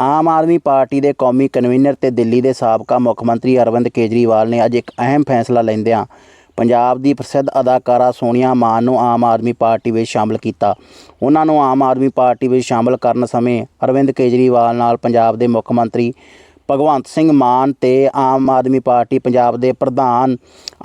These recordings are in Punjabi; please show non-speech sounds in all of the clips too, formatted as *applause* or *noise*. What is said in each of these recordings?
ਆਮ ਆਦਮੀ ਪਾਰਟੀ ਦੇ ਕੌਮੀ ਕਨਵੀਨਰ ਤੇ ਦਿੱਲੀ ਦੇ ਸਾਬਕਾ ਮੁੱਖ ਮੰਤਰੀ ਅਰਵਿੰਦ ਕੇਜਰੀਵਾਲ ਨੇ ਅੱਜ ਇੱਕ ਅਹਿਮ ਫੈਸਲਾ ਲੈਂਦਿਆਂ ਪੰਜਾਬ ਦੀ ਪ੍ਰਸਿੱਧ ਅਦਾਕਾਰਾ ਸੋਨੀਆ ਮਾਨ ਨੂੰ ਆਮ ਆਦਮੀ ਪਾਰਟੀ ਵਿੱਚ ਸ਼ਾਮਲ ਕੀਤਾ। ਉਹਨਾਂ ਨੂੰ ਆਮ ਆਦਮੀ ਪਾਰਟੀ ਵਿੱਚ ਸ਼ਾਮਲ ਕਰਨ ਸਮੇਂ ਅਰਵਿੰਦ ਕੇਜਰੀਵਾਲ ਨਾਲ ਪੰਜਾਬ ਦੇ ਮੁੱਖ ਮੰਤਰੀ ਭਗਵੰਤ ਸਿੰਘ ਮਾਨ ਤੇ ਆਮ ਆਦਮੀ ਪਾਰਟੀ ਪੰਜਾਬ ਦੇ ਪ੍ਰਧਾਨ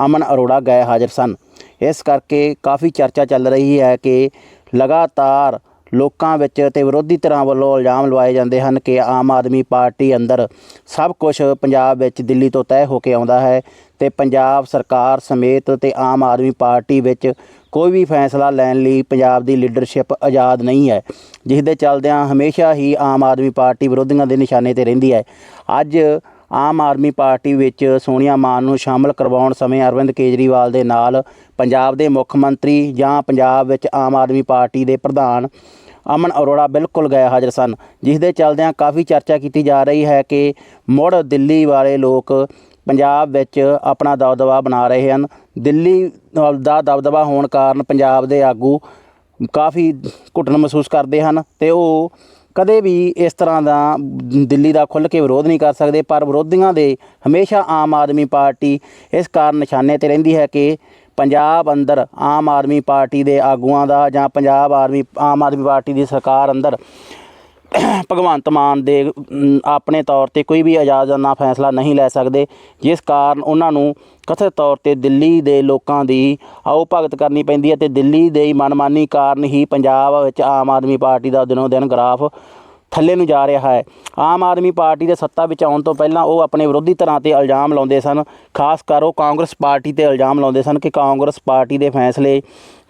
ਅਮਨ ਅਰੋੜਾ ਗਏ ਹਾਜ਼ਰ ਸਨ। ਇਸ ਕਰਕੇ ਕਾਫੀ ਚਰਚਾ ਚੱਲ ਰਹੀ ਹੈ ਕਿ ਲਗਾਤਾਰ ਲੋਕਾਂ ਵਿੱਚ ਤੇ ਵਿਰੋਧੀ ਧਿਰਾਂ ਵੱਲੋਂ ਇਲਜ਼ਾਮ ਲਵਾਏ ਜਾਂਦੇ ਹਨ ਕਿ ਆਮ ਆਦਮੀ ਪਾਰਟੀ ਅੰਦਰ ਸਭ ਕੁਝ ਪੰਜਾਬ ਵਿੱਚ ਦਿੱਲੀ ਤੋਂ ਤੈਅ ਹੋ ਕੇ ਆਉਂਦਾ ਹੈ ਤੇ ਪੰਜਾਬ ਸਰਕਾਰ ਸਮੇਤ ਤੇ ਆਮ ਆਦਮੀ ਪਾਰਟੀ ਵਿੱਚ ਕੋਈ ਵੀ ਫੈਸਲਾ ਲੈਣ ਲਈ ਪੰਜਾਬ ਦੀ ਲੀਡਰਸ਼ਿਪ ਆਜ਼ਾਦ ਨਹੀਂ ਹੈ ਜਿਸ ਦੇ ਚੱਲਦਿਆਂ ਹਮੇਸ਼ਾ ਹੀ ਆਮ ਆਦਮੀ ਪਾਰਟੀ ਵਿਰੋਧੀਆਂ ਦੇ ਨਿਸ਼ਾਨੇ ਤੇ ਰਹਿੰਦੀ ਹੈ। ਅੱਜ ਆਮ ਆਦਮੀ ਪਾਰਟੀ ਵਿੱਚ ਸੋਨੀਆ ਮਾਨ ਨੂੰ ਸ਼ਾਮਲ ਕਰਵਾਉਣ ਸਮੇਂ ਅਰਵਿੰਦ ਕੇਜਰੀਵਾਲ ਦੇ ਨਾਲ ਪੰਜਾਬ ਦੇ ਮੁੱਖ ਮੰਤਰੀ ਜਾਂ ਪੰਜਾਬ ਵਿੱਚ ਆਮ ਆਦਮੀ ਪਾਰਟੀ ਦੇ ਪ੍ਰਧਾਨ ਅਮਨ ਅਰੋੜਾ ਬਿਲਕੁਲ ਗਏ ਹਾਜ਼ਰ ਸਨ, ਜਿਸ ਦੇ ਚੱਲਦਿਆਂ ਕਾਫੀ ਚਰਚਾ ਕੀਤੀ ਜਾ ਰਹੀ ਹੈ ਕਿ ਮੁੜ ਦਿੱਲੀ ਵਾਲੇ ਲੋਕ ਪੰਜਾਬ ਵਿੱਚ ਆਪਣਾ ਦਬਦਬਾ ਬਣਾ ਰਹੇ ਹਨ। ਦਿੱਲੀ ਦਾ ਦਬਦਬਾ ਹੋਣ ਕਾਰਨ ਪੰਜਾਬ ਦੇ ਆਗੂ ਕਾਫੀ ਘੁਟਨ ਮਹਿਸੂਸ ਕਰਦੇ ਹਨ ਤੇ ਉਹ ਕਦੇ ਵੀ ਇਸ ਤਰ੍ਹਾਂ ਦਾ ਦਿੱਲੀ ਦਾ ਖੁੱਲ੍ਹ ਕੇ ਵਿਰੋਧ ਨਹੀਂ ਕਰ ਸਕਦੇ, ਪਰ ਵਿਰੋਧੀਆਂ ਦੇ ਹਮੇਸ਼ਾ ਆਮ ਆਦਮੀ ਪਾਰਟੀ ਇਸ ਕਾਰਨ ਨਿਸ਼ਾਨੇ ਤੇ ਰਹਿੰਦੀ ਹੈ ਕਿ ਪੰਜਾਬ ਅੰਦਰ ਆਮ ਆਦਮੀ ਪਾਰਟੀ ਦੇ ਆਗੂਆਂ ਦਾ ਜਾਂ ਪੰਜਾਬ ਆਦਮੀ, ਆਮ ਆਦਮੀ ਪਾਰਟੀ ਦੀ ਸਰਕਾਰ ਅੰਦਰ ਭਗਵੰਤ ਮਾਨ ਦੇ ਆਪਣੇ ਤੌਰ ਤੇ ਕੋਈ ਵੀ ਆਜ਼ਾਦਾਨਾ ਫੈਸਲਾ ਨਹੀਂ ਲੈ ਸਕਦੇ, ਜਿਸ ਕਾਰਨ ਉਹਨਾਂ ਨੂੰ ਕਥਿਤ ਤੌਰ ਤੇ ਦਿੱਲੀ ਦੇ ਲੋਕਾਂ ਦੀ ਆਓ ਭਗਤ ਕਰਨੀ ਪੈਂਦੀ ਹੈ ਤੇ ਦਿੱਲੀ ਦੇ ਹੀ ਮਨਮਾਨੀ ਕਾਰਨ ਹੀ ਪੰਜਾਬ ਵਿੱਚ ਆਮ ਆਦਮੀ ਪਾਰਟੀ ਦਾ ਦਿਨੋਂ ਦਿਨ ਗ੍ਰਾਫ ਥੱਲੇ ਨੂੰ ਜਾ ਰਿਹਾ ਹੈ। ਆਮ ਆਦਮੀ ਪਾਰਟੀ ਦੇ ਸੱਤਾ ਵਿੱਚ ਆਉਣ ਤੋਂ ਪਹਿਲਾਂ ਉਹ ਆਪਣੇ ਵਿਰੋਧੀ ਧਿਰਾਂ ਤੇ ਇਲਜ਼ਾਮ ਲਾਉਂਦੇ ਸਨ। ਖਾਸ ਕਰ ਉਹ ਕਾਂਗਰਸ ਪਾਰਟੀ ਤੇ ਇਲਜ਼ਾਮ ਲਾਉਂਦੇ ਸਨ ਕਿ ਕਾਂਗਰਸ ਪਾਰਟੀ ਦੇ ਫੈਸਲੇ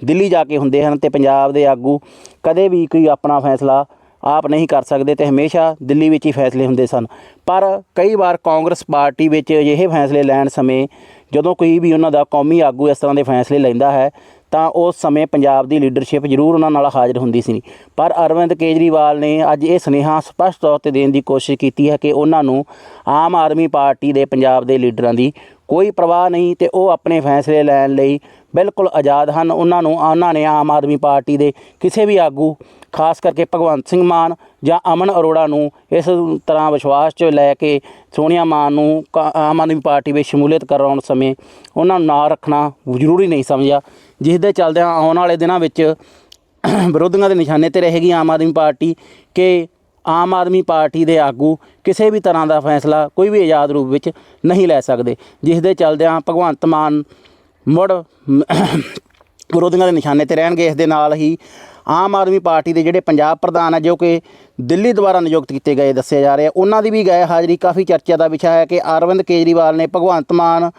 ਦਿੱਲੀ ਜਾ ਕੇ ਹੁੰਦੇ ਹਨ ਤੇ ਪੰਜਾਬ ਦੇ ਆਗੂ ਕਦੇ ਵੀ ਕੋਈ ਆਪਣਾ ਫੈਸਲਾ ਆਪ ਨਹੀਂ ਕਰ ਸਕਦੇ ਤੇ ਹਮੇਸ਼ਾ ਦਿੱਲੀ ਵਿੱਚ ਹੀ ਫੈਸਲੇ ਹੁੰਦੇ ਸਨ। ਪਰ ਕਈ ਵਾਰ ਕਾਂਗਰਸ ਪਾਰਟੀ ਵਿੱਚ ਅਜਿਹੇ ਫੈਸਲੇ ਲੈਣ ਸਮੇਂ ਜਦੋਂ ਕੋਈ ਵੀ ਉਹਨਾਂ ਦਾ ਕੌਮੀ ਆਗੂ ਇਸ ਤਰ੍ਹਾਂ ਦੇ ਫੈਸਲੇ ਲੈਂਦਾ ਹੈ ਤਾਂ ਉਸ ਸਮੇਂ ਪੰਜਾਬ ਦੀ ਲੀਡਰਸ਼ਿਪ ਜ਼ਰੂਰ ਉਹਨਾਂ ਨਾਲ ਹਾਜ਼ਰ ਹੁੰਦੀ ਸੀ। ਪਰ ਅਰਵਿੰਦ ਕੇਜਰੀਵਾਲ ਨੇ ਅੱਜ ਇਹ ਸੁਨੇਹਾ ਸਪਸ਼ਟ ਤੌਰ ਤੇ ਦੇਣ ਦੀ ਕੋਸ਼ਿਸ਼ ਕੀਤੀ ਹੈ ਕਿ ਉਹਨਾਂ ਨੂੰ ਆਮ ਆਦਮੀ ਪਾਰਟੀ ਦੇ ਪੰਜਾਬ ਦੇ ਲੀਡਰਾਂ ਦੀ ਕੋਈ ਪ੍ਰਵਾਹ ਨਹੀਂ ਤੇ ਉਹ ਆਪਣੇ ਫੈਸਲੇ ਲੈਣ ਲਈ ਬਿਲਕੁਲ ਆਜ਼ਾਦ ਹਨ। ਉਹਨਾਂ ਨੂੰ, ਉਹਨਾਂ ਨੇ ਆਮ ਆਦਮੀ ਪਾਰਟੀ ਦੇ ਕਿਸੇ ਵੀ ਆਗੂ, ਖਾਸ ਕਰਕੇ ਭਗਵੰਤ ਸਿੰਘ ਮਾਨ ਜਾਂ ਅਮਨ ਅਰੋੜਾ ਨੂੰ ਇਸ ਤਰ੍ਹਾਂ ਵਿਸ਼ਵਾਸ 'ਚ ਲੈ ਕੇ ਸੋਨੀਆ ਮਾਨ ਨੂੰ ਕਾ- ਆਮ ਆਦਮੀ ਪਾਰਟੀ ਵਿੱਚ ਸ਼ਮੂਲੀਅਤ ਕਰਾਉਣ ਸਮੇਂ ਉਹਨਾਂ ਨੂੰ ਨਾ ਰੱਖਣਾ ਜ਼ਰੂਰੀ ਨਹੀਂ ਸਮਝਿਆ। ਜਿਸ ਦੇ ਚੱਲਦਿਆਂ ਆਉਣ ਵਾਲੇ ਦਿਨਾਂ ਵਿੱਚ ਵਿਰੋਧੀਆਂ ਦੇ ਨਿਸ਼ਾਨੇ ਤੇ ਰਹੇਗੀ ਆਮ ਆਦਮੀ ਪਾਰਟੀ ਕਿ ਆਮ ਆਦਮੀ ਪਾਰਟੀ ਦੇ ਆਗੂ ਕਿਸੇ ਵੀ ਤਰ੍ਹਾਂ ਦਾ ਫੈਸਲਾ ਕੋਈ ਵੀ ਆਜ਼ਾਦ ਰੂਪ ਵਿੱਚ ਨਹੀਂ ਲੈ ਸਕਦੇ, ਜਿਸ ਦੇ ਚੱਲਦਿਆਂ ਭਗਵੰਤ ਮਾਨ ਮੁੜ ਵਿਰੋਧੀਆਂ ਦੇ ਨਿਸ਼ਾਨੇ ਤੇ ਰਹਿਣਗੇ। ਇਸ ਦੇ ਨਾਲ ਹੀ ਆਮ ਆਦਮੀ ਪਾਰਟੀ ਦੇ ਜਿਹੜੇ ਪੰਜਾਬ ਪ੍ਰਧਾਨ ਹੈ ਜੋ ਕਿ ਦਿੱਲੀ ਦੁਆਰਾ ਨਿਯੁਕਤ ਕੀਤੇ ਗਏ ਦੱਸਿਆ ਜਾ ਰਿਹਾ ਉਹਨਾਂ ਦੀ ਵੀ ਗਏ ਹਾਜ਼ਰੀ ਕਾਫੀ ਚਰਚਾ ਦਾ ਵਿਸ਼ਾ ਹੈ ਕਿ ਅਰਵਿੰਦ ਕੇਜਰੀਵਾਲ ਨੇ ਭਗਵੰਤ ਮਾਨ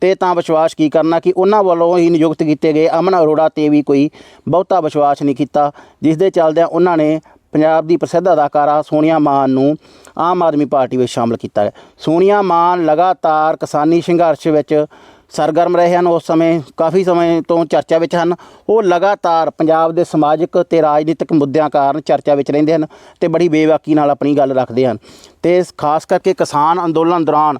ਤੇ ਤਾਂ ਵਿਸ਼ਵਾਸ ਕੀ ਕਰਨਾ ਕਿ ਉਹਨਾਂ ਵੱਲੋਂ ਹੀ ਨਿਯੁਕਤ ਕੀਤੇ ਗਏ ਅਮਨ ਅਰੋੜਾ ਤੇ ਵੀ ਕੋਈ ਬਹੁਤਾ ਵਿਸ਼ਵਾਸ ਨਹੀਂ ਕੀਤਾ, ਜਿਸ ਦੇ ਚੱਲਦਿਆਂ ਉਹਨਾਂ ਨੇ ਪੰਜਾਬ ਦੀ ਪ੍ਰਸਿੱਧ ਅਦਾਕਾਰਾ ਸੋਨੀਆ ਮਾਨ ਨੂੰ ਆਮ ਆਦਮੀ ਪਾਰਟੀ ਵਿੱਚ ਸ਼ਾਮਲ ਕੀਤਾ ਹੈ ਸੋਨੀਆ ਮਾਨ ਲਗਾਤਾਰ ਕਿਸਾਨੀ ਸੰਘਰਸ਼ ਵਿੱਚ ਸਰਗਰਮ ਰਹੇ ਹਨ। ਉਸ ਸਮੇਂ, ਕਾਫੀ ਸਮੇਂ ਤੋਂ ਚਰਚਾ ਵਿੱਚ ਹਨ। ਉਹ ਲਗਾਤਾਰ ਪੰਜਾਬ ਦੇ ਸਮਾਜਿਕ ਤੇ ਰਾਜਨੀਤਿਕ ਮੁੱਦਿਆਂ ਕਾਰਨ ਚਰਚਾ ਵਿੱਚ ਰਹਿੰਦੇ ਹਨ ਤੇ ਬੜੀ ਬੇਵਾਕੀ ਨਾਲ ਆਪਣੀ ਗੱਲ ਰੱਖਦੇ ਹਨ। ਤੇ ਖਾਸ ਕਰਕੇ ਕਿਸਾਨ ਅੰਦੋਲਨ ਦੌਰਾਨ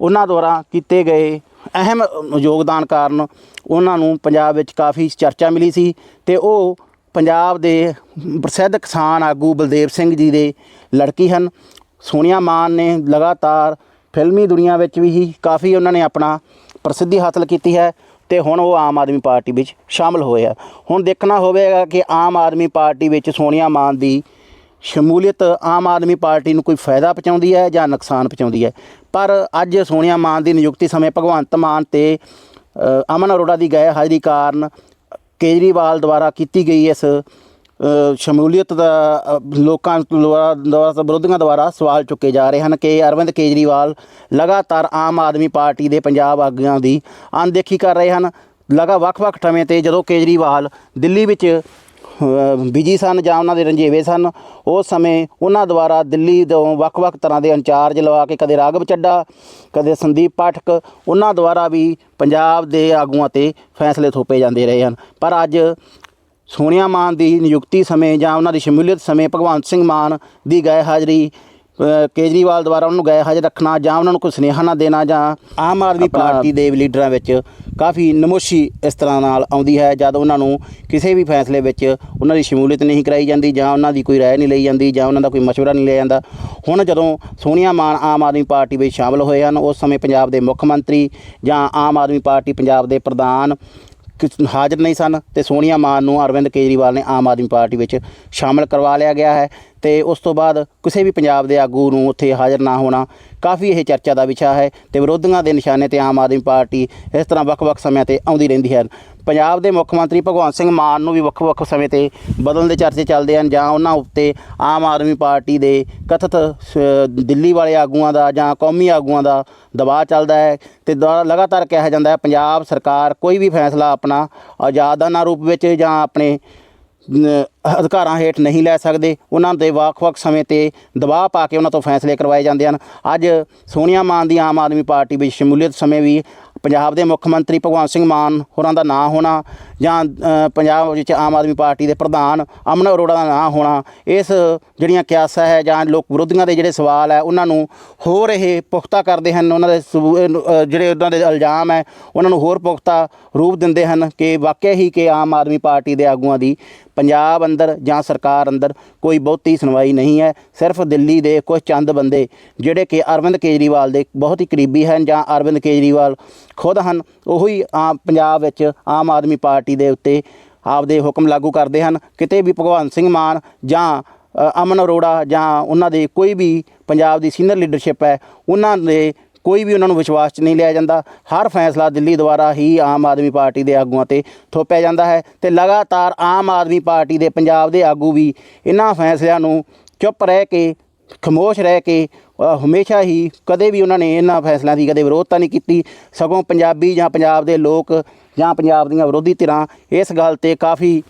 ਉਹਨਾਂ ਦੁਆਰਾ ਕੀਤੇ ਗਏ ਅਹਿਮ ਯੋਗਦਾਨ ਕਾਰਨ ਉਹਨਾਂ ਨੂੰ ਪੰਜਾਬ ਵਿੱਚ ਕਾਫੀ ਚਰਚਾ ਮਿਲੀ ਸੀ ਤੇ ਉਹ ਪੰਜਾਬ ਦੇ ਪ੍ਰਸਿੱਧ ਕਿਸਾਨ ਆਗੂ ਬਲਦੇਵ ਸਿੰਘ ਜੀ ਦੇ ਲੜਕੀ ਹਨ। ਸੋਨੀਆ ਮਾਨ ਨੇ ਲਗਾਤਾਰ ਫਿਲਮੀ ਦੁਨੀਆ ਵਿੱਚ ਵੀ ਹੀ ਕਾਫੀ ਉਹਨਾਂ ਨੇ ਆਪਣਾ ਪ੍ਰਸਿੱਧੀ ਹਾਸਲ ਕੀਤੀ ਹੈ ਤੇ ਹੁਣ ਉਹ ਆਮ ਆਦਮੀ ਪਾਰਟੀ ਵਿੱਚ ਸ਼ਾਮਲ ਹੋਏ ਆ। ਹੁਣ ਦੇਖਣਾ ਹੋਵੇਗਾ ਕਿ ਆਮ ਆਦਮੀ ਪਾਰਟੀ ਵਿੱਚ ਸੋਨੀਆ ਮਾਨ ਦੀ ਸ਼ਮੂਲੀਅਤ ਆਮ ਆਦਮੀ ਪਾਰਟੀ ਨੂੰ ਕੋਈ ਫਾਇਦਾ ਪਹੁੰਚਾਉਂਦੀ ਹੈ ਜਾਂ ਨੁਕਸਾਨ ਪਹੁੰਚਾਉਂਦੀ ਹੈ। ਪਰ ਅੱਜ ਸੋਨੀਆ ਮਾਨ ਦੀ ਨਿਯੁਕਤੀ ਸਮੇਂ ਭਗਵੰਤ ਮਾਨ ਤੇ ਅਮਨ ਅਰੋੜਾ ਦੀ ਗਏ ਹਾਜ਼ਰੀ ਕਾਰਨ ਕੇਜਰੀਵਾਲ ਦੁਆਰਾ ਕੀਤੀ ਗਈ ਇਸ ਸ਼ਮੂਲੀਅਤ ਦਾ ਲੋਕਾਂ ਦੁਆਰਾ ਦੁਆਰਾ, ਵਿਰੋਧੀਆਂ ਦੁਆਰਾ ਸਵਾਲ ਚੁੱਕੇ ਜਾ ਰਹੇ ਹਨ ਕਿ ਅਰਵਿੰਦ ਕੇਜਰੀਵਾਲ ਲਗਾਤਾਰ ਆਮ ਆਦਮੀ ਪਾਰਟੀ ਦੇ ਪੰਜਾਬ ਆਗੂਆਂ ਦੀ ਅਣਦੇਖੀ ਕਰ ਰਹੇ ਹਨ। ਲਗਾ ਵੱਖ-ਵੱਖ ਸਮੇਂ ਤੇ ਜਦੋਂ ਕੇਜਰੀਵਾਲ ਦਿੱਲੀ ਵਿੱਚ ਬਿਜ਼ੀ ਸਨ ਜਾਂ ਉਹਨਾਂ ਦੇ ਰੰਜੇਵੇ ਸਨ, ਉਸ ਸਮੇਂ ਉਹਨਾਂ ਦੁਆਰਾ ਦਿੱਲੀ ਤੋਂ ਵੱਖ-ਵੱਖ ਤਰ੍ਹਾਂ ਦੇ ਇੰਚਾਰਜ ਲਵਾ ਕੇ ਕਦੇ ਰਾਘਵ ਚੱਡਾ ਕਦੇ ਸੰਦੀਪ ਪਾਠਕ, ਉਹਨਾਂ ਦੁਆਰਾ ਵੀ ਪੰਜਾਬ ਦੇ ਆਗੂਆਂ ਤੇ ਫੈਸਲੇ ਥੋਪੇ ਜਾਂਦੇ ਰਹੇ ਹਨ। ਪਰ ਅੱਜ ਸੋਨੀਆ ਮਾਨ ਦੀ ਨਿਯੁਕਤੀ ਸਮੇਂ ਜਾਂ ਉਹਨਾਂ ਦੀ ਸ਼ਮੂਲੀਅਤ ਸਮੇਂ ਭਗਵੰਤ ਸਿੰਘ ਮਾਨ ਦੀ ਗਏ ਹਾਜ਼ਰੀ ਕੇਜਰੀਵਾਲ ਦੁਆਰਾ ਉਹਨਾਂ ਨੂੰ ਗਏ ਹਾਜ਼ਰ ਰੱਖਣਾ ਜਾਂ ਉਹਨਾਂ ਨੂੰ ਕੋਈ ਸੁਨੇਹਾ ਨਾ ਦੇਣਾ ਜਾਂ ਆਮ ਆਦਮੀ ਪਾਰਟੀ ਦੇ ਲੀਡਰਾਂ ਵਿੱਚ ਕਾਫੀ ਨਮੋਸ਼ੀ ਇਸ ਤਰ੍ਹਾਂ ਨਾਲ ਆਉਂਦੀ ਹੈ ਜਦ ਉਹਨਾਂ ਨੂੰ ਕਿਸੇ ਵੀ ਫੈਸਲੇ ਵਿੱਚ ਉਹਨਾਂ ਦੀ ਸ਼ਮੂਲੀਅਤ ਨਹੀਂ ਕਰਾਈ ਜਾਂਦੀ ਜਾਂ ਉਹਨਾਂ ਦੀ ਕੋਈ ਰਾਏ ਨਹੀਂ ਲਈ ਜਾਂਦੀ ਜਾਂ ਉਹਨਾਂ ਦਾ ਕੋਈ ਮਸ਼ਵਰਾ ਨਹੀਂ ਲਿਆ ਜਾਂਦਾ। ਹੁਣ ਜਦੋਂ ਸੋਨੀਆ ਮਾਨ ਆਮ ਆਦਮੀ ਪਾਰਟੀ ਵਿੱਚ ਸ਼ਾਮਲ ਹੋਏ ਹਨ ਉਸ ਸਮੇਂ ਪੰਜਾਬ ਦੇ ਮੁੱਖ ਮੰਤਰੀ ਜਾਂ ਆਮ ਆਦਮੀ ਪਾਰਟੀ ਪੰਜਾਬ ਦੇ ਪ੍ਰਧਾਨ ਹਾਜ਼ਰ ਨਹੀਂ ਸਨ ਤੇ ਸੋਨੀਆ ਮਾਨ ਨੂੰ ਅਰਵਿੰਦ ਕੇਜਰੀਵਾਲ ਨੇ ਆਮ ਆਦਮੀ ਪਾਰਟੀ ਵਿੱਚ ਸ਼ਾਮਲ ਕਰਵਾ ਲਿਆ ਗਿਆ ਹੈ ਤੇ ਉਸ ਤੋਂ ਬਾਅਦ ਕਿਸੇ ਵੀ ਪੰਜਾਬ ਦੇ ਆਗੂ ਨੂੰ ਉੱਥੇ ਹਾਜ਼ਰ ਨਾ ਹੋਣਾ ਕਾਫੀ ਇਹ ਚਰਚਾ ਦਾ ਵਿਸ਼ਾ ਹੈ ਤੇ ਵਿਰੋਧੀਆਂ ਦੇ ਨਿਸ਼ਾਨੇ ਤੇ ਆਮ ਆਦਮੀ ਪਾਰਟੀ ਇਸ ਤਰ੍ਹਾਂ ਵੱਖ-ਵੱਖ ਸਮਿਆਂ ਤੇ ਆਉਂਦੀ ਰਹਿੰਦੀ ਹੈ। ਪੰਜਾਬ ਦੇ ਮੁੱਖ ਮੰਤਰੀ ਭਗਵੰਤ ਸਿੰਘ ਮਾਨ ਨੂੰ ਵੀ ਵੱਖ-ਵੱਖ ਸਮੇਂ ਤੇ ਬਦਲਣ ਦੇ ਚਰਚੇ ਚੱਲਦੇ ਹਨ ਜਾਂ ਉਹਨਾਂ ਉੱਤੇ ਆਮ ਆਦਮੀ ਪਾਰਟੀ ਦੇ ਕਥਿਤ ਸ- ਦਿੱਲੀ ਵਾਲੇ ਆਗੂਆਂ ਦਾ ਜਾਂ ਕੌਮੀ ਆਗੂਆਂ ਦਾ ਦਬਾਅ ਚੱਲਦਾ ਹੈ ਤੇ ਦੁਆਰਾ ਲਗਾਤਾਰ ਕਿਹਾ ਜਾਂਦਾ ਹੈ ਪੰਜਾਬ ਸਰਕਾਰ ਕੋਈ ਵੀ ਫੈਸਲਾ ਆਪਣਾ ਆਜ਼ਾਦਾਨਾ ਰੂਪ ਵਿੱਚ ਜਾਂ ਆਪਣੇ ਅਧਿਕਾਰਾਂ ਹੇਠ ਨਹੀਂ ਲੈ ਸਕਦੇ, ਉਹਨਾਂ ਦੇ ਵੱਖ-ਵੱਖ ਸਮੇਂ ਤੇ ਦਬਾਅ ਪਾ ਕੇ ਉਹਨਾਂ ਤੋਂ ਫੈਸਲੇ ਕਰਵਾਏ ਜਾਂਦੇ ਹਨ। ਅੱਜ ਸੋਨੀਆ ਮਾਨ ਦੀ ਆਮ ਆਦਮੀ ਪਾਰਟੀ ਵਿੱਚ ਸ਼ਮੂਲੀਅਤ ਸਮੇਂ ਵੀ ਪੰਜਾਬ ਦੇ ਮੁੱਖ ਮੰਤਰੀ ਭਗਵੰਤ ਸਿੰਘ ਮਾਨ ਹੋਰਾਂ ਦਾ ਨਾਂ ਹੋਣਾ ਜਾਂ ਪੰਜਾਬ ਵਿੱਚ ਆਮ ਆਦਮੀ ਪਾਰਟੀ ਦੇ ਪ੍ਰਧਾਨ ਅਮਨ ਅਰੋੜਾ ਦਾ ਨਾਂ ਹੋਣਾ, ਇਸ ਜਿਹੜੀਆਂ ਕਿਆਸਾ ਹੈ ਜਾਂ ਲੋਕ ਵਿਰੋਧੀਆਂ ਦੇ ਜਿਹੜੇ ਸਵਾਲ ਹੈ, ਉਹਨਾਂ ਨੂੰ ਹੋਰ ਇਹ ਪੁਖਤਾ ਕਰਦੇ ਹਨ, ਉਹਨਾਂ ਦੇ ਸਬੂ- ਜਿਹੜੇ ਉਹਨਾਂ ਦੇ ਇਲਜ਼ਾਮ ਹੈ, ਉਹਨਾਂ ਨੂੰ ਹੋਰ ਪੁਖਤਾ ਰੂਪ ਦਿੰਦੇ ਹਨ ਕਿ ਵਾਕਿਆ ਹੀ ਕਿ ਆਮ ਆਦਮੀ ਪਾਰਟੀ ਦੇ ਆਗੂਆਂ ਦੀ ਪੰਜਾਬ ਅੰਦਰ ਜਾਂ ਸਰਕਾਰ ਅੰਦਰ ਕੋਈ ਬਹੁਤੀ ਸੁਣਵਾਈ ਨਹੀਂ ਹੈ। ਸਿਰਫ ਦਿੱਲੀ ਦੇ ਕੁਝ ਚੰਦ ਬੰਦੇ, ਜਿਹੜੇ ਕਿ ਅਰਵਿੰਦ ਕੇਜਰੀਵਾਲ ਦੇ ਬਹੁਤ ਹੀ ਕਰੀਬੀ ਹਨ ਜਾਂ ਅਰਵਿੰਦ ਕੇਜਰੀਵਾਲ ਖੁਦ ਹਨ, ਉਹੀ ਆਮ ਪੰਜਾਬ ਵਿੱਚ ਆਮ ਆਦਮੀ ਪਾਰਟੀ ਦੇ ਉੱਤੇ ਆਪਦੇ ਹੁਕਮ ਲਾਗੂ ਕਰਦੇ ਹਨ। ਕਿਤੇ ਵੀ ਭਗਵੰਤ ਸਿੰਘ ਮਾਨ ਜਾਂ ਅਮਨ ਅਰੋੜਾ ਜਾਂ ਉਹਨਾਂ ਦੇ ਕੋਈ ਵੀ ਪੰਜਾਬ ਦੀ ਸੀਨੀਅਰ ਲੀਡਰਸ਼ਿਪ ਹੈ, ਉਹਨਾਂ ਦੇ ਕੋਈ ਵੀ ਉਹਨਾਂ ਨੂੰ ਵਿਸ਼ਵਾਸ 'ਚ ਨਹੀਂ ਲਿਆ ਜਾਂਦਾ। ਹਰ ਫੈਸਲਾ ਦਿੱਲੀ ਦੁਆਰਾ ਹੀ ਆਮ ਆਦਮੀ ਪਾਰਟੀ ਦੇ ਆਗੂਆਂ ਤੇ ਥੋਪਿਆ ਜਾਂਦਾ ਹੈ ਤੇ ਲਗਾਤਾਰ ਆਮ ਆਦਮੀ ਪਾਰਟੀ ਦੇ ਪੰਜਾਬ ਦੇ ਆਗੂ ਵੀ ਇਹਨਾਂ ਫੈਸਲਿਆਂ ਨੂੰ ਚੁੱਪ ਰਹਿ ਕੇ, ਖਮੋਸ਼ ਰਹਿ ਕੇ ਹਮੇਸ਼ਾ ਹੀ ਕਦੇ ਵੀ ਉਹਨਾਂ ਨੇ ਇਹਨਾਂ ਫੈਸਲਿਆਂ ਦੀ ਕਦੇ ਵਿਰੋਧਤਾ ਨਹੀਂ ਕੀਤੀ। ਸਗੋਂ ਪੰਜਾਬੀ ਜਾਂ ਪੰਜਾਬ ਦੇ ਲੋਕ ਜਾਂ ਪੰਜਾਬ ਦੀਆਂ ਵਿਰੋਧੀ ਧਿਰਾਂ ਇਸ ਗੱਲ ਤੇ ਕਾਫੀ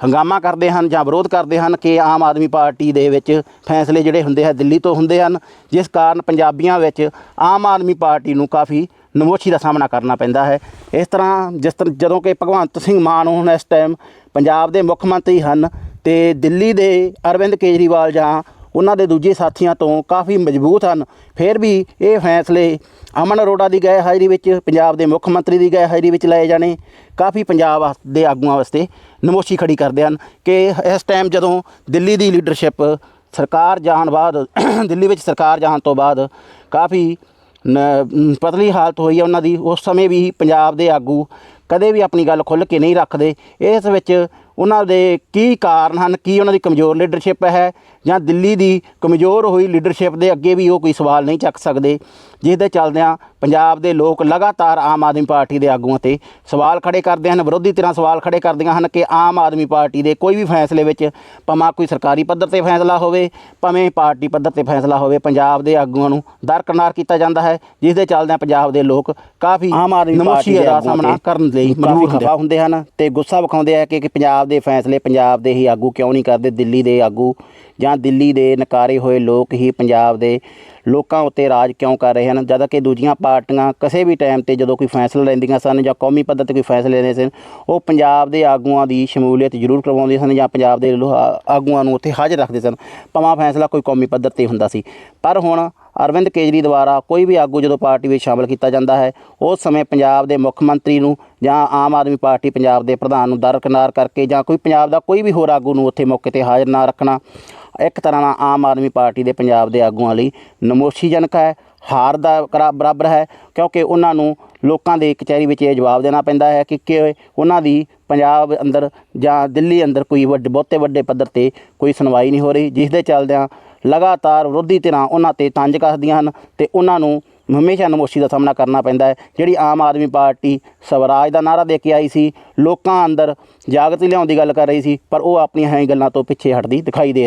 ਹੰਗਾਮਾ ਕਰਦੇ ਹਨ ਜਾਂ ਵਿਰੋਧ ਕਰਦੇ ਹਨ ਕਿ ਆਮ ਆਦਮੀ ਪਾਰਟੀ ਦੇ ਵਿੱਚ ਫੈਸਲੇ ਜਿਹੜੇ ਹੁੰਦੇ ਆ ਦਿੱਲੀ ਤੋਂ ਹੁੰਦੇ ਹਨ, ਜਿਸ ਕਾਰਨ ਪੰਜਾਬੀਆਂ ਵਿੱਚ ਆਮ ਆਦਮੀ ਪਾਰਟੀ ਨੂੰ ਕਾਫੀ ਨਮੋਸ਼ੀ ਦਾ ਸਾਹਮਣਾ ਕਰਨਾ ਪੈਂਦਾ ਹੈ। ਇਸ ਤਰ੍ਹਾਂ ਜਿਸ ਤਰ੍ਹਾਂ ਜਦੋਂ ਕਿ ਭਗਵੰਤ ਸਿੰਘ ਮਾਨ ਹੁਣ ਇਸ ਟਾਈਮ ਪੰਜਾਬ ਦੇ ਮੁੱਖ ਮੰਤਰੀ ਹਨ ਤੇ ਦਿੱਲੀ ਦੇ ਅਰਵਿੰਦ ਕੇਜਰੀਵਾਲ ਜਾਂ ਉਹਨਾਂ ਦੇ ਦੂਜੇ ਸਾਥੀਆਂ ਤੋਂ ਕਾਫੀ ਮਜ਼ਬੂਤ ਹਨ। ਫਿਰ ਵੀ ਇਹ ਫੈਸਲੇ ਅਮਨ ਅਰੋੜਾ ਦੀ ਗਏ ਹਾਜ਼ਰੀ ਵਿੱਚ, ਪੰਜਾਬ ਦੇ ਮੁੱਖ ਮੰਤਰੀ ਦੀ ਗਏ ਹਾਜ਼ਰੀ ਵਿੱਚ ਲਏ ਜਾਣੇ। ਕਾਫੀ ਪੰਜਾਬ ਦੇ ਆਗੂਆਂ ਵਾਸਤੇ ਨਮੋਸ਼ੀ ਖੜੀ ਕਰਦੇ ਹਨ ਕਿ ਇਸ ਟਾਈਮ ਜਦੋਂ ਦਿੱਲੀ ਦੀ ਲੀਡਰਸ਼ਿਪ ਸਰਕਾਰ ਜਾਣ ਬਾਅਦ, *coughs* ਦਿੱਲੀ ਵਿੱਚ ਸਰਕਾਰ ਜਾਣ ਤੋਂ ਬਾਅਦ ਕਾਫੀ ਪਤਲੀ ਹਾਲਤ ਹੋਈ ਹੈ ਉਹਨਾਂ ਦੀ, ਉਸ ਸਮੇਂ ਵੀ ਪੰਜਾਬ ਦੇ ਆਗੂ ਕਦੇ ਵੀ ਆਪਣੀ ਗੱਲ ਖੁੱਲ੍ਹ ਕੇ ਨਹੀਂ ਰੱਖਦੇ। ਇਸ ਵਿੱਚ ਉਹਨਾਂ ਦੇ ਕੀ ਕਾਰਨ ਹਨ ਕੀ ਉਹਨਾਂ ਦੀ ਕਮਜ਼ੋਰ ਲੀਡਰਸ਼ਿਪ ਹੈ ਜਾਂ ਦਿੱਲੀ ਦੀ ਕਮਜ਼ੋਰ ਹੋਈ ਲੀਡਰਸ਼ਿਪ ਦੇ ਅੱਗੇ ਵੀ ਉਹ ਕੋਈ ਸਵਾਲ ਨਹੀਂ ਚੱਕ ਸਕਦੇ। ਜਿਸ ਦੇ ਚੱਲਦਿਆਂ ਪੰਜਾਬ ਦੇ ਲੋਕ ਲਗਾਤਾਰ ਆਮ ਆਦਮੀ ਪਾਰਟੀ ਦੇ ਆਗੂਆਂ ਤੇ ਸਵਾਲ ਖੜੇ ਕਰਦੇ ਹਨ ਵਿਰੋਧੀ ਧਿਰਾਂ ਸਵਾਲ ਖੜੇ ਕਰਦੀਆਂ ਹਨ ਕਿ ਆਮ ਆਦਮੀ ਪਾਰਟੀ ਦੇ ਕੋਈ ਵੀ ਫੈਸਲੇ ਵਿੱਚ ਭਾਵੇਂ ਕੋਈ ਸਰਕਾਰੀ ਪੱਧਰ ਤੇ ਫੈਸਲਾ ਹੋਵੇ ਭਾਵੇਂ ਪਾਰਟੀ ਪੱਧਰ ਤੇ ਫੈਸਲਾ ਹੋਵੇ ਪੰਜਾਬ ਦੇ ਆਗੂਆਂ ਨੂੰ ਦਰਕਨਾਰ ਕੀਤਾ ਜਾਂਦਾ ਹੈ ਜਿਸ ਦੇ ਚੱਲਦਿਆਂ ਪੰਜਾਬ ਦੇ ਲੋਕ ਕਾਫੀ ਆਮ ਆਦਮੀ ਪਾਰਟੀ ਦੇ ਸਾਹਮਣਾ ਕਰਨ ਲਈ ਮਜਬੂਰ ਹੁੰਦੇ ਹਨ ਤੇ ਗੁੱਸਾ ਵਿਖਾਉਂਦੇ ਆ ਕਿ ਕਿ ਪੰਜਾਬ ਦੇ ਫੈਸਲੇ ਪੰਜਾਬ ਦੇ ਹੀ ਆਗੂ ਕਿਉਂ ਨਹੀਂ ਕਰਦੇ? ਦਿੱਲੀ ਦੇ ਆਗੂ ਜਾਂ ਦਿੱਲੀ ਦੇ ਨਕਾਰੇ ਹੋਏ ਲੋਕ ਹੀ ਪੰਜਾਬ ਦੇ ਲੋਕਾਂ ਉੱਤੇ ਰਾਜ ਕਿਉਂ ਕਰ ਰਹੇ ਹਨ? ਜਦ ਕਿ ਦੂਜੀਆਂ ਪਾਰਟੀਆਂ ਕਿਸੇ ਵੀ ਟਾਈਮ ਤੇ ਜਦੋਂ ਕੋਈ ਫੈਸਲਾ ਲੈਂਦੀਆਂ ਸਨ ਜਾਂ ਕੌਮੀ ਪੱਧਰ ਤੇ ਕੋਈ ਫੈਸਲੇ ਲੈਂਦੇ ਸਨ, ਉਹ ਪੰਜਾਬ ਦੇ ਆਗੂਆਂ ਦੀ ਸ਼ਮੂਲੀਅਤ ਜ਼ਰੂਰ ਕਰਵਾਉਂਦੇ ਸਨ ਜਾਂ ਪੰਜਾਬ ਦੇ ਲੋ- ਆਗੂਆਂ ਨੂੰ ਉੱਥੇ ਹਾਜ਼ਰ ਰੱਖਦੇ ਸਨ। ਭਾਵੇਂ ਫੈਸਲਾ ਕੋਈ ਕੌਮੀ ਪੱਧਰ ਤੇ ਹੁੰਦਾ ਸੀ। ਪਰ ਹੁਣ ਅਰਵਿੰਦ ਕੇਜਰੀ ਦੁਆਰਾ ਕੋਈ ਵੀ ਆਗੂ ਜਦੋਂ ਪਾਰਟੀ ਵਿੱਚ ਸ਼ਾਮਲ ਕੀਤਾ ਜਾਂਦਾ ਹੈ, ਉਸ ਸਮੇਂ ਪੰਜਾਬ ਦੇ ਮੁੱਖ ਮੰਤਰੀ ਨੂੰ ਜਾਂ ਆਮ ਆਦਮੀ ਪਾਰਟੀ ਪੰਜਾਬ ਦੇ ਪ੍ਰਧਾਨ ਨੂੰ ਦਰਕਨਾਰ ਕਰਕੇ ਜਾਂ ਕੋਈ ਪੰਜਾਬ ਦਾ ਕੋਈ ਵੀ ਹੋਰ ਆਗੂ ਨੂੰ ਉੱਥੇ ਮੌਕੇ ਤੇ ਹਾਜ਼ਰ ਨਾ ਰੱਖਣਾ, ਇੱਕ ਤਰ੍ਹਾਂ ਨਾਲ ਆਮ ਆਦਮੀ ਪਾਰਟੀ ਦੇ ਪੰਜਾਬ ਦੇ ਆਗੂਆਂ ਲਈ ਨਮੋਸ਼ੀਜਨਕ ਹੈ, ਹਾਰ ਦਾ ਕਰਾ- ਬਰਾਬਰ ਹੈ, ਕਿਉਂਕਿ ਉਹਨਾਂ ਨੂੰ ਲੋਕਾਂ ਦੇ ਕਚਹਿਰੀ ਵਿੱਚ ਇਹ ਜਵਾਬ ਦੇਣਾ ਪੈਂਦਾ ਹੈ ਕਿ ਕਿ ਉਹਨਾਂ ਦੀ ਪੰਜਾਬ ਅੰਦਰ ਜਾਂ ਦਿੱਲੀ ਅੰਦਰ ਕੋਈ ਵੱਡੇ, ਬਹੁਤੇ ਵੱਡੇ ਪੱਧਰ ਤੇ ਕੋਈ ਸੁਣਵਾਈ ਨਹੀਂ ਹੋ ਰਹੀ ਜਿਸ ਦੇ ਚੱਲਦਿਆਂ ਲਗਾਤਾਰ ਵਿਰੋਧੀ ਧਿਰਾਂ ਉਹਨਾਂ ਤੇ ਤੰਜ ਕੱਸਦੀਆਂ ਹਨ ਤੇ ਉਹਨਾਂ ਨੂੰ ਹਮੇਸ਼ਾ ਨਮੋਸ਼ੀ ਦਾ ਸਾਹਮਣਾ ਕਰਨਾ ਪੈਂਦਾ ਹੈ। ਜਿਹੜੀ ਆਮ ਆਦਮੀ ਪਾਰਟੀ ਸਵਰਾਜ ਦਾ ਨਾਰਾ ਦੇ ਕੇ ਆਈ ਸੀ, ਲੋਕਾਂ ਅੰਦਰ ਜਾਗਰਤੀ ਲਿਆਉਣ ਦੀ ਗੱਲ ਕਰ ਰਹੀ ਸੀ, ਪਰ ਉਹ ਆਪਣੀਆਂ ਹੀ ਗੱਲਾਂ ਤੋਂ ਪਿੱਛੇ ਹਟਦੀ ਦਿਖਾਈ ਦੇ